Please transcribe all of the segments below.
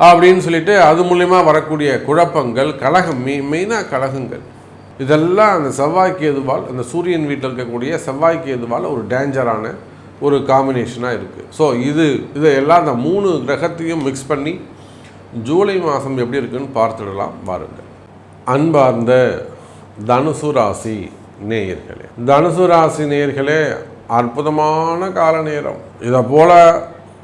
அப்படின்னு சொல்லிட்டு அது மூலயமா வரக்கூடிய குழப்பங்கள் கழகம் மெய் மெயினாக கழகங்கள் இதெல்லாம் அந்த செவ்வாய்க்கு எதுவால் அந்த சூரியன் வீட்டில் இருக்கக்கூடிய செவ்வாய்க்கு எதுவால் ஒரு டேஞ்சரான ஒரு காம்பினேஷனாக இருக்குது ஸோ இது இதையெல்லாம் அந்த மூணு கிரகத்தையும் மிக்ஸ் பண்ணி ஜூலை மாதம் எப்படி இருக்குன்னு பார்த்துடலாம். பாருங்கள் அன்பார்ந்த தனுசு ராசி நேயர்களே தனுசு ராசி நேயர்களே அற்புதமான கால நேரம் இதை போல்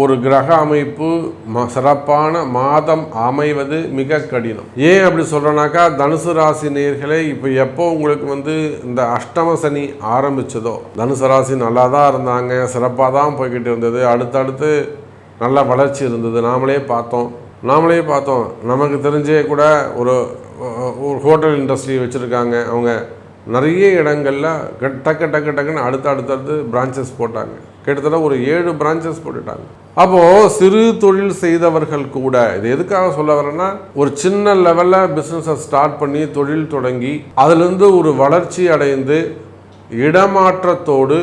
ஒரு கிரக அமைப்பு ம சிறப்பான மாதம் அமைவது மிக கடினம். ஏன் அப்படி சொல்கிறேனாக்கா தனுசு ராசி நேர்களே இப்போ எப்போ உங்களுக்கு வந்து இந்த அஷ்டம சனி ஆரம்பித்ததோ தனுசு ராசி நல்லா தான் இருந்தாங்க சிறப்பாக தான் போய்கிட்டு இருந்தது அடுத்தடுத்து நல்ல வளர்ச்சி இருந்தது நாமளே பார்த்தோம். நாமளே பார்த்தோம். நமக்கு தெரிஞ்சே கூட ஒரு ஒரு ஹோட்டல் இண்டஸ்ட்ரி வச்சுருக்காங்க. அவங்க நிறைய இடங்களில் டக்கு டக்கு டக்குன்னு அடுத்து அடுத்தடுத்து பிரான்ச்சஸ் போட்டாங்க. கிட்டத்தட்ட ஒரு ஏழு பிரான்ச்சஸ் போட்டுட்டாங்க. அப்போது சிறு தொழில் செய்தவர்கள் கூட இது எதுக்காக சொல்ல வரேன்னா ஒரு சின்ன லெவலில் பிஸ்னஸை ஸ்டார்ட் பண்ணி தொழில் தொடங்கி அதுலேருந்து ஒரு வளர்ச்சி அடைந்து இடமாற்றத்தோடு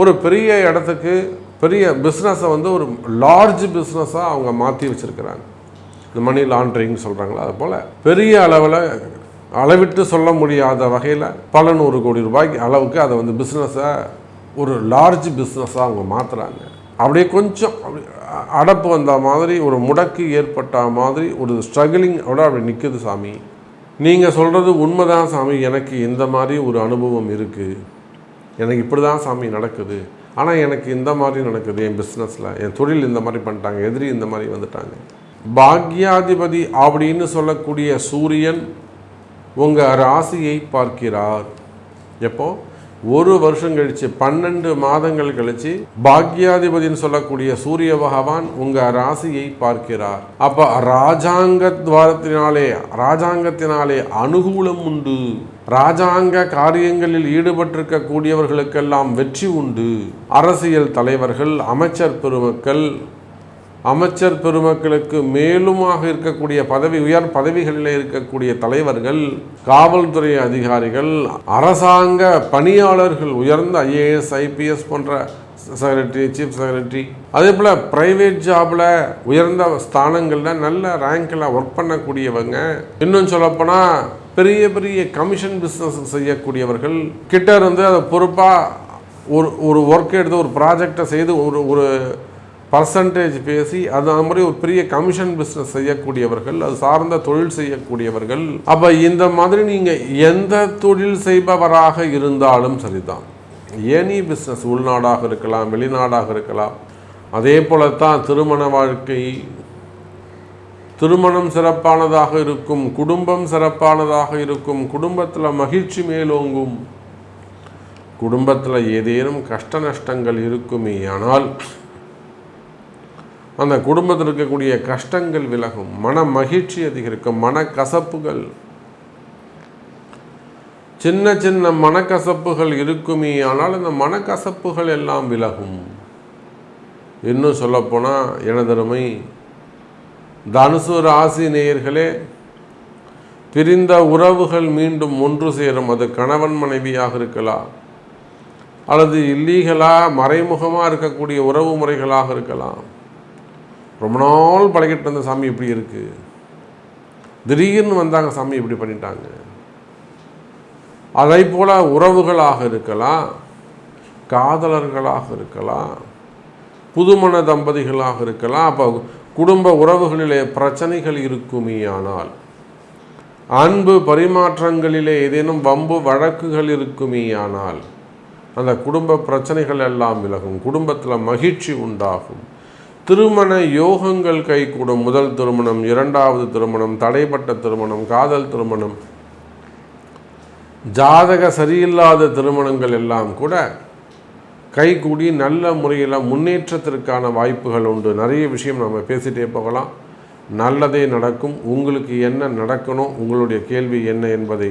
ஒரு பெரிய இடத்துக்கு பெரிய பிஸ்னஸை வந்து ஒரு லார்ஜ் பிஸ்னஸாக அவங்க மாற்றி வச்சுருக்கிறாங்க. இந்த மணி லாண்ட்ரிங் சொல்கிறாங்களா அது போல். பெரிய அளவில் அளவிட்டு சொல்ல முடியாத வகையில் பல நூறு கோடி ரூபாய்க்கு அளவுக்கு அதை வந்து பிஸ்னஸை ஒரு லார்ஜ் பிஸ்னஸாக அவங்க மாற்றுறாங்க அப்படியே கொஞ்சம் அப்படி அடப்பு வந்த மாதிரி ஒரு முடக்கு ஏற்பட்ட மாதிரி ஒரு ஸ்ட்ரகிளிங்கோட அப்படி நிற்குது சாமி. நீங்கள் சொல்கிறது உண்மைதான் சாமி. எனக்கு இந்த மாதிரி ஒரு அனுபவம் இருக்குது எனக்கு இப்படி தான் சாமி நடக்குது. ஆனால் எனக்கு இந்த மாதிரி நடக்குது என் பிஸ்னஸில் என் தொழில் இந்த மாதிரி பண்ணிட்டாங்க. எதிரி இந்த மாதிரி வந்துட்டாங்க. பாக்யாதிபதி அப்படின்னு சொல்லக்கூடிய சூரியன் உங்கள் ராசியை பார்க்கிறார். எப்போது ஒரு வருஷம் கழித்து பன்னெண்டு மாதங்கள் கழித்து பாக்யாதிபதினு சொல்லக்கூடிய சூரிய பகவான் உங்கள் ராசியை பார்க்கிறார். அப்போ ராஜாங்க துவாரத்தினாலே ராஜாங்கத்தினாலே அனுகூலம் உண்டு. ராஜாங்க காரியங்களில் ஈடுபட்டிருக்கக்கூடியவர்களுக்கெல்லாம் வெற்றி உண்டு. அரசியல் தலைவர்கள் அமைச்சர் பெருமக்கள் அமைச்சர் பெருமக்களுக்கு மேலுமாக இருக்கக்கூடிய பதவி உயர் பதவிகளில் இருக்கக்கூடிய தலைவர்கள் காவல்துறை அதிகாரிகள் அரசாங்க பணியாளர்கள் உயர்ந்த ஐஏஎஸ் ஐபிஎஸ் போன்ற செக்ரட்டரி சீஃப் செக்ரட்டரி அதே போல் ப்ரைவேட் ஜாபில் உயர்ந்த ஸ்தானங்களில் நல்ல ரேங்கில் ஒர்க் பண்ணக்கூடியவங்க. இன்னும் சொல்லப்போனால் பெரிய பெரிய கமிஷன் பிஸ்னஸ் செய்யக்கூடியவர்கள். கிட்ட இருந்து அதை பொறுப்பாக ஒரு ஒரு ஒர்க் எடுத்து ஒரு ப்ராஜெக்டை செய்து ஒரு ஒரு பர்சன்டேஜ் பேசி அது மாதிரி ஒரு பெரிய கமிஷன் பிஸ்னஸ் செய்யக்கூடியவர்கள் அது சார்ந்த தொழில் செய்யக்கூடியவர்கள். அப்போ இந்த மாதிரி நீங்கள் எந்த தொழில் செய்பவராக இருந்தாலும் சரிதான். எனி பிஸ்னஸ் உள்நாடாக இருக்கலாம் வெளிநாடாக இருக்கலாம். அதே போலத்தான் திருமண வாழ்க்கை திருமணம் சிறப்பானதாக இருக்கும் குடும்பம் சிறப்பானதாக இருக்கும் குடும்பத்தில் மகிழ்ச்சி மேலோங்கும். குடும்பத்தில் ஏதேனும் கஷ்ட நஷ்டங்கள் இருக்குமே ஆனால் அந்த குடும்பத்தில் இருக்கக்கூடிய கஷ்டங்கள் விலகும் மன மகிழ்ச்சி அதிகரிக்கும் மனக்கசப்புகள். சின்ன சின்ன மனக்கசப்புகள் இருக்குமே ஆனால் அந்த மனக்கசப்புகள் எல்லாம் விலகும். இன்னும் சொல்லப்போனால் எனதருமை தனுசு ராசி நேயர்களே பிரிந்த உறவுகள் மீண்டும் ஒன்று சேரும். அது கணவன் மனைவியாக இருக்கலாம் அல்லது இல்லீகலாக மறைமுகமாக இருக்கக்கூடிய உறவு முறைகளாக இருக்கலாம். ரொம்ப நாள் பழகிட்டு இருந்த சாமி இப்படி இருக்குது திடீர்னு வந்தாங்க சாமி இப்படி பண்ணிட்டாங்க. அதை போல் உறவுகளாக இருக்கலாம் காதலர்களாக இருக்கலாம் புதுமண தம்பதிகளாக இருக்கலாம் அப்போ குடும்ப உறவுகளிலே பிரச்சனைகள் இருக்குமேயானால் அன்பு பரிமாற்றங்களிலே ஏதேனும் வம்பு வழக்குகள் இருக்குமேயானால் அந்த குடும்ப பிரச்சனைகள் எல்லாம் விலகும் குடும்பத்தில் மகிழ்ச்சி உண்டாகும். திருமண யோகங்கள் கைகூடும் முதல் திருமணம் இரண்டாவது திருமணம் தடைப்பட்ட திருமணம் காதல் திருமணம். ஜாதக சரியில்லாத திருமணங்கள் எல்லாம் கூட கைகூடி நல்ல முறையில் முன்னேற்றத்திற்கான வாய்ப்புகள் உண்டு. நிறைய விஷயம் நம்ம பேசிகிட்டே போகலாம். நல்லதே நடக்கும். உங்களுக்கு என்ன நடக்கணும்? உங்களுடைய கேள்வி என்ன என்பதை